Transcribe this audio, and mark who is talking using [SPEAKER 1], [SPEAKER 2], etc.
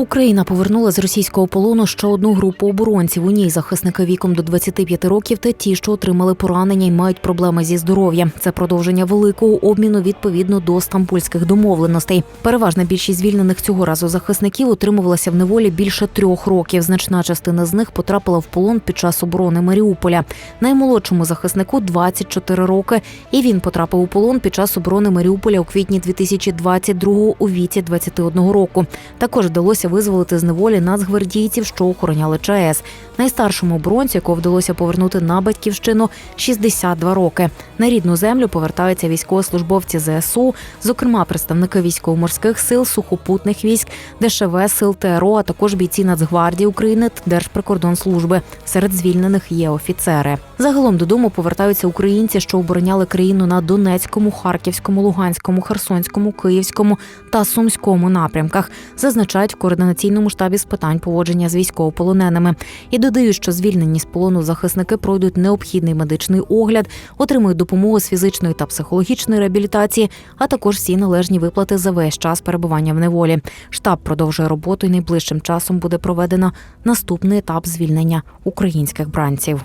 [SPEAKER 1] Україна повернула з російського полону ще одну групу оборонців. У ній захисники віком до 25 років та ті, що отримали поранення і мають проблеми зі здоров'ям. Це продовження великого обміну відповідно до стамбульських домовленостей. Переважна більшість звільнених цього разу захисників утримувалася в неволі більше трьох років. Значна частина з них потрапила в полон під час оборони Маріуполя. Наймолодшому захиснику 24 роки, і він потрапив у полон під час оборони Маріуполя у квітні 2022-го у віці 21 року. Також вдалося визволити з неволі нацгвардійців, що охороняли ЧАЕС. Найстаршому оборонцю, якого вдалося повернути на батьківщину, 62 роки. На рідну землю повертаються військовослужбовці ЗСУ, зокрема представники військово-морських сил, сухопутних військ, ДШВ, сил ТРО, а також бійці Нацгвардії України та Держприкордонслужби. Серед звільнених є офіцери. Загалом додому повертаються українці, що обороняли країну на Донецькому, Харківському, Луганському, Херсонському, Київському та Сумському напрямках. Зазначають в координаційному штабі з питань поводження з військовополоненими. І додають, що звільнені з полону захисники пройдуть необхідний медичний огляд, отримують допомогу з фізичної та психологічної реабілітації, а також всі належні виплати за весь час перебування в неволі. Штаб продовжує роботу і найближчим часом буде проведено наступний етап звільнення українських бранців.